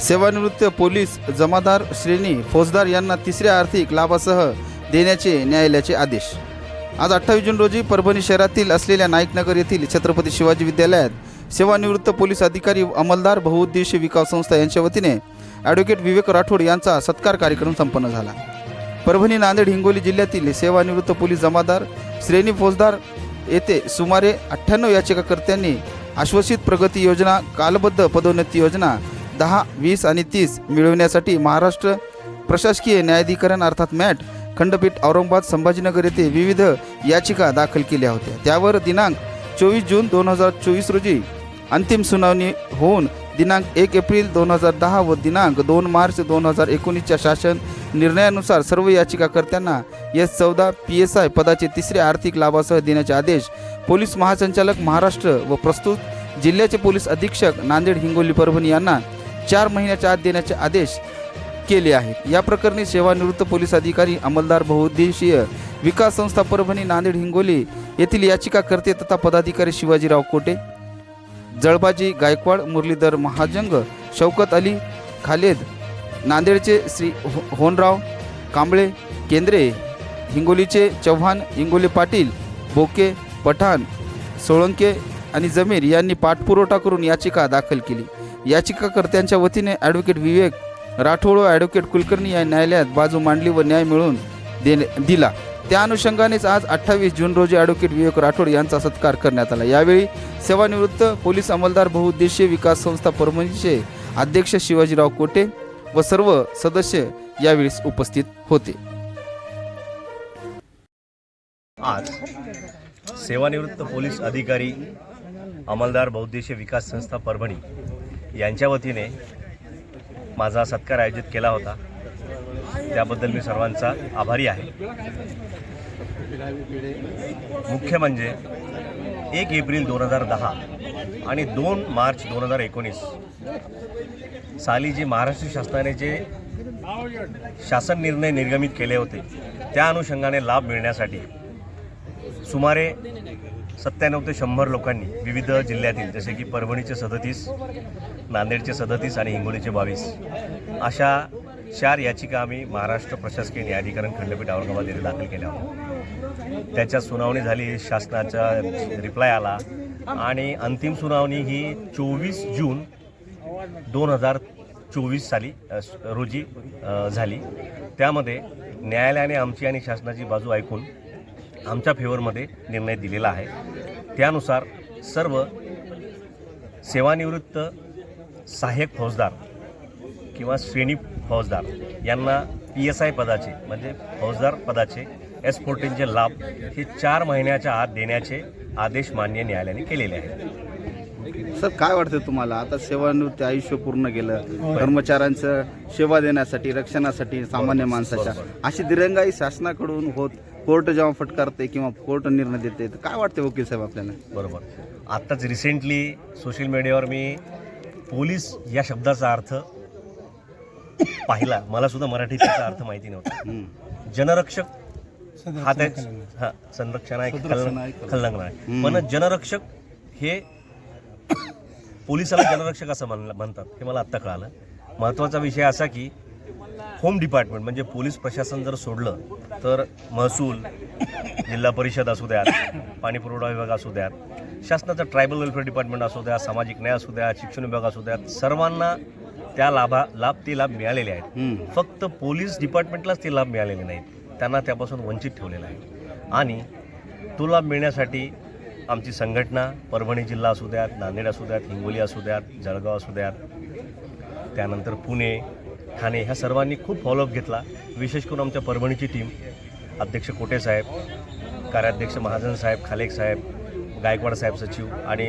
सेवानिवृत्त पोलीस जमादार श्रेणी फौजदार यांना तिसऱ्या आर्थिक लाभासह देण्याचे न्यायालयाचे आदेश. आज अठ्ठावीस जून रोजी परभणी शहरातील असलेल्या नाईकनगर येथील छत्रपती शिवाजी विद्यालयात सेवानिवृत्त पोलीस अधिकारी अंमलदार बहुउद्देशीय विकास संस्था यांच्या वतीने ॲडव्होकेट विवेक राठोड यांचा सत्कार कार्यक्रम संपन्न झाला. परभणी नांदेड हिंगोली जिल्ह्यातील सेवानिवृत्त पोलीस जमादार श्रेणी फौजदार येथे सुमारे अठ्ठ्याण्णव याचिकाकर्त्यांनी आश्वासित प्रगती योजना कालबद्ध पदोन्नती योजना दहा वीस आणि तीस मिळविण्यासाठी महाराष्ट्र प्रशासकीय न्यायाधिकरण अर्थात मॅट खंडपीठ औरंगाबाद संभाजीनगर येथे विविध याचिका दाखल केल्या होत्या. त्यावर दिनांक चोवीस जून दोन हजार चोवीस रोजी अंतिम सुनावणी होऊन दिनांक एक एप्रिल दोन हजार दहा व दिनांक दोन मार्च दोन हजार एकोणीसच्या शासन निर्णयानुसार सर्व याचिकाकर्त्यांना एस चौदा पी एस आय पदाचे तिसरे आर्थिक लाभासह देण्याचे आदेश पोलीस महासंचालक महाराष्ट्र व प्रस्तुत जिल्ह्याचे पोलीस अधीक्षक नांदेड हिंगोली परभणी यांना चार महिन्याच्या आत देण्याचे आदेश केले आहेत. या प्रकरणी सेवानिवृत्त पोलीस अधिकारी अंमलदार बहुउद्देशीय विकास संस्था परभणी नांदेड हिंगोली येथील याचिकाकर्ते तथा पदाधिकारी शिवाजीराव कोटे जळबाजी गायकवाड मुरलीधर महाजंग शौकत अली खालेद नांदेडचे श्री हो होनराव कांबळे केंद्रे हिंगोलीचे चव्हाण हिंगोली पाटील बोके पठाण सोळंके आणि जमीर यांनी पाठपुरवठा करून याचिका दाखल केली. याचिकाकर्त्यांच्या वतीने ॲडव्होकेट विवेक राठोड व ॲडव्होकेट कुलकर्णी या न्यायालयात बाजू मांडली व न्याय मिळवून देणे दिला. त्या अनुषंगानेच आज अठ्ठावीस जून रोजी ॲडव्होकेट विवेक राठोड यांचा सत्कार करण्यात आला. यावेळी सेवानिवृत्त पोलीस अंमलदार बहुउद्देशीय विकास संस्था परभणीचे अध्यक्ष शिवाजीराव कोटे व सर्व सदस्य यावेळी उपस्थित होते. आज सेवानिवृत्त पोलीस अधिकारी अंमलदार बहुद्देशीय विकास संस्था परभणी यांच्या वतीने माझा सत्कार आयोजित केला होता. त्याबद्दल मी सर्वांचा आभारी आहे. मुख्य म्हणजे एक एप्रिल दोन हजार दहा आणि दोन मार्च दोन हजार एकोणीस साली जी महाराष्ट्र शासनाने जे शासन निर्णय निर्गमित केले होते त्या अनुषंगाने लाभ मिळण्यासाठी सुमारे सत्त्याण्णव ते शंभर लोकांनी विविध जिल्ह्यातील जसे की परभणीचे सदतीस नांदेडचे सदतीस आणि हिंगोलीचे बावीस अशा चार याचिका आम्ही महाराष्ट्र प्रशासकीय न्यायाधिकरण खंडपीठ औरंगाबाद येथे दाखल केल्या होत्या. त्याच्यात सुनावणी झाली शासनाचा रिप्लाय आला आणि अंतिम सुनावणी ही चोवीस जून दोन हजार चोवीस साली रोजी झाली. त्यामध्ये न्यायालयाने आमची आणि शासनाची बाजू ऐकून आमच्या फेवरमध्ये निर्णय दिलेला आहे. त्यानुसार सर्व सेवानिवृत्त सहाय्यक फौजदार किंवा श्रेणी फौजदार यांना पी एस आय पदाचे म्हणजे फौजदार पदाचे एस फोर्टीनचे लाभ हे चार महिन्याच्या आत देण्याचे आदेश मान्य न्यायालयाने केलेले आहेत. सर काय वाटतं तुम्हाला? आता सेवानिवृत्ती आयुष्य पूर्ण केलं कर्मचाऱ्यांचं सेवा देण्यासाठी रक्षणासाठी सामान्य माणसाच्या अशी दिरंगाई शासनाकडून होत कोर्ट जेव्हा फटकारते किंवा कोर्ट निर्णय देते तर काय वाटते वकील साहेब आपल्याला? बरोबर. आत्ताच रिसेंटली सोशल मीडियावर मी पोलीस या शब्दाचा अर्थ पाहिला. मला सुद्धा मराठीत त्याचा अर्थ माहिती नव्हता. जनरक्षक हा त्या हा संरक्षण आहे संरक्षण आहे. पण जनरक्षक हे पोलिसाला जनरक्षक असं म्हण म्हणतात हे मला आत्ता कळालं. महत्त्वाचा विषय असा की होम डिपार्टमेंट म्हणजे पोलीस प्रशासन जर सोडलं तर महसूल जिल्हा परिषद असू द्यात पाणी पुरवठा विभाग असू द्यात शासनाचं ट्रायबल वेलफेअर डिपार्टमेंट असू द्या सामाजिक न्याय असू द्या शिक्षण विभाग असू द्यात सर्वांना त्या लाभा लाभ ते लाभ मिळालेले आहेत. फक्त पोलीस डिपार्टमेंटलाच ते लाभ मिळालेले नाहीत. त्यांना त्यापासून वंचित ठेवलेलं आहे. आणि तो लाभ मिळण्यासाठी आमची संघटना परभणी जिल्हा असू द्यात नांदेड असू द्यात हिंगोली असू द्यात जळगाव असू द्यात त्यानंतर पुणे ठाणे ह्या सर्वांनी खूप फॉलोअप घेतला. विशेष करून आमच्या परभणीची टीम अध्यक्ष कोटे साहेब कार्याध्यक्ष महाजन साहेब खालेक साहेब गायकवाड साहेब सचिव आणि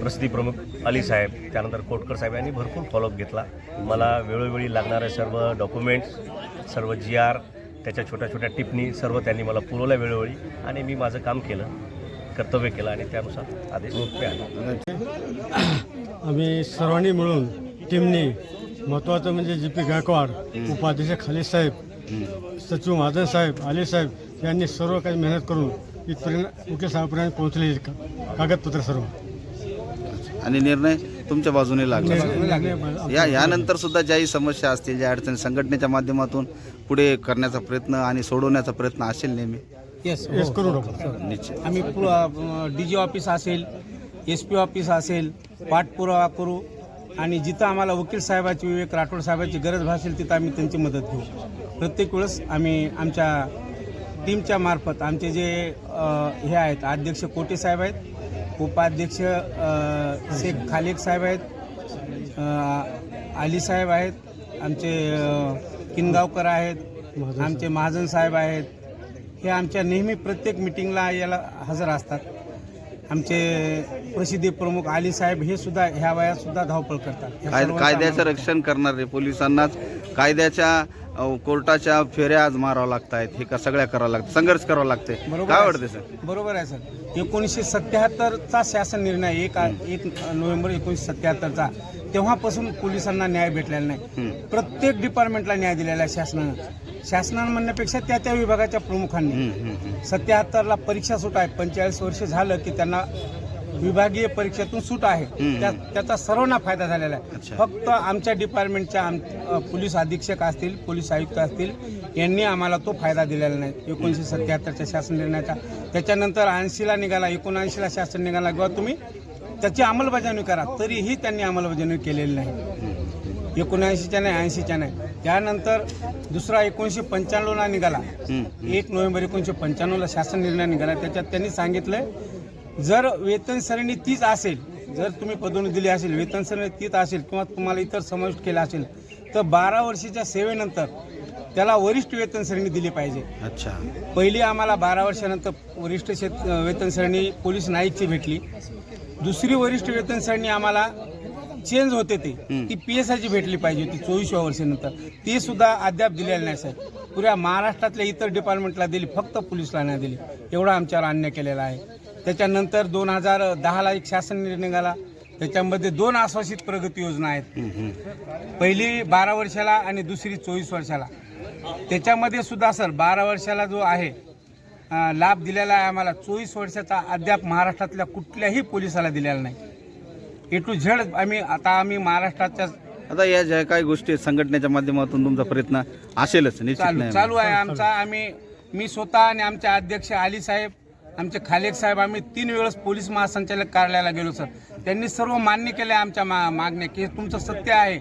प्रसिद्धी प्रमुख अली साहेब त्यानंतर कोटकर साहेब यांनी भरपूर फॉलोअप घेतला. मला वेळोवेळी लागणारे सर्व डॉक्युमेंट्स सर्व जी आर त्याच्या छोट्या छोट्या टिप्पणी सर्व त्यांनी मला पुरवल्या वेळोवेळी आणि मी माझं काम केलं कर्तव्य केलं आणि त्यानुसार आदेश आम्ही सर्वांनी मिळून टीमनी महत्त्वाचं म्हणजे जी पी गायकवाड उपाध्यक्ष खाली साहेब सचिव महाजन साहेब आले साहेब यांनी सर्व काही मेहनत करून इथपर्यंत वकील साहेबपर्यंत पोहोचले का- कागदपत्र सर्व. आणि निर्णय तुमच्या बाजूने लागला. निर्णय- या यानंतर सुद्धा ज्याही समस्या असतील ज्या अडचणी संघटनेच्या माध्यमातून पुढे करण्याचा प्रयत्न आणि सोडवण्याचा प्रयत्न असेल नेहमी. येस येस करू नका. निश्चित. आम्ही डी जी ऑफिस असेल एस पी ऑफिस असेल पाठपुरावा करू. आणि जिथं आम्हाला वकील साहेबाची विवेक राठोड साहेबाची गरज भासेल तिथं आम्ही त्यांची मदत घेऊ. प्रत्येक वेळेस आम्ही आमच्या टीमच्या मार्फत आमचे जे हे आहेत अध्यक्ष कोटे साहेब आहेत उपाध्यक्ष शेख खालेक साहेब आहेत आली अली साहेब आहेत आमचे किनगावकर आहेत आमचे महाजन साहेब आहेत. हे आमच्या नेहमी प्रत्येक मिटिंगला याला हजर असतात. आमचे प्रसिद्धी प्रमुख अली साहेब हे सुद्धा ह्या वयात सुद्धा धावपळ करतात. सर्वांचा कायद्याचं आम्हाला- रक्षण करणारे पोलिसांनाच. कायद्याच्या अ, कोर्टाच्या फेऱ्या आज मारावं लागत आहेत हे का सगळ्या करावं लागतं. संघर्ष करावं लागते बरोबर काय आहे. वाटते सर? बरोबर आहे सर. एकोणीसशे सत्याहत्तरचा शासन निर्णय एक एक नोव्हेंबर एकोणीसशे सत्याहत्तरचा. तेव्हापासून पोलिसांना न्याय भेटलेला नाही. प्रत्येक डिपार्टमेंटला न्याय दिलेला आहे शासनानं. शासनानं म्हणण्यापेक्षा त्या त्या विभागाच्या प्रमुखांनी. सत्याहत्तरला परीक्षा सूट आहे. पंचेचाळीस वर्ष झालं की त्यांना विभागीय परीक्षेतून सूट आहे. त्या- त्याचा सर्वांना फायदा झालेला आहे. फक्त आमच्या डिपार्टमेंटच्या आम अ, पोलीस अधीक्षक असतील पोलीस आयुक्त असतील यांनी आम्हाला तो फायदा दिलेला नाही. एकोणीसशे सत्याहत्तरच्या शासन निर्णयाचा. त्याच्यानंतर ऐंशीला निघाला एकोणऐंशीला शासन निघाला किंवा तुम्ही त्याची अंमलबजावणी करा तरीही त्यांनी अंमलबजावणी केलेली नाही. एकोणऐंशीच्या नाही ऐंशीच्या नाही. त्यानंतर दुसरा एकोणीसशे पंच्याण्णवला निघाला. एक नोव्हेंबर एकोणीसशे पंच्याण्णवला शासन निर्णय निघाला. त्याच्यात त्यांनी सांगितलंय जर वेतन सरणी तीच असेल जर तुम्ही पदोन्नती दिली असेल वेतन सरणी तीच असेल किंवा तुम्हाला इतर समाविष्ट केला असेल तर बारा वर्षाच्या सेवेनंतर त्याला वरिष्ठ वेतन श्रेणी दिली पाहिजे. अच्छा. पहिली आम्हाला बारा वर्षानंतर वरिष्ठ शेत वेतन श्रेणी पोलीस नाईकची भेटली. दुसरी वरिष्ठ वेतन श्रेणी आम्हाला चेंज होते ती. ती पी एस आयची भेटली पाहिजे होती चोवीसव्या वर्षानंतर. ती सुद्धा अद्याप दिलेली नाही साहेब. पुऱ्या महाराष्ट्रातल्या इतर डिपार्टमेंटला दिली फक्त पोलिसला नाही दिली. एवढा आमच्यावर अन्याय केलेला आहे. त्याच्यानंतर दोन हजार दहाला एक शासन निर्णय निघाला. त्याच्यामध्ये दोन आश्वासित प्रगती योजना आहेत. पहिली बारा वर्षाला आणि दुसरी चोवीस वर्षाला. त्याच्यामध्ये सुद्धा सर बारा वर्षाला जो आहे लाभ दिलेला आहे आम्हाला चोवीस वर्षाचा अद्याप महाराष्ट्रातल्या कुठल्याही पोलिसाला दिलेला नाही. ए टू झेड आम्ही आता आम्ही महाराष्ट्राच्या आता या ज्या काही गोष्टी संघटनेच्या माध्यमातून तुमचा प्रयत्न असेलच निश्चित चालू नाही. चालू आहे आमचा. आम्ही मी स्वतः आणि आमचे अध्यक्ष अली साहेब आमचे खालेक साहेब आम्ही तीन वेळेस पोलीस महासंचालक कार्यालयाला गेलो सर. त्यांनी सर्व मान्य केले आमच्या मा मागण्या की हे तुमचं सत्य आहे.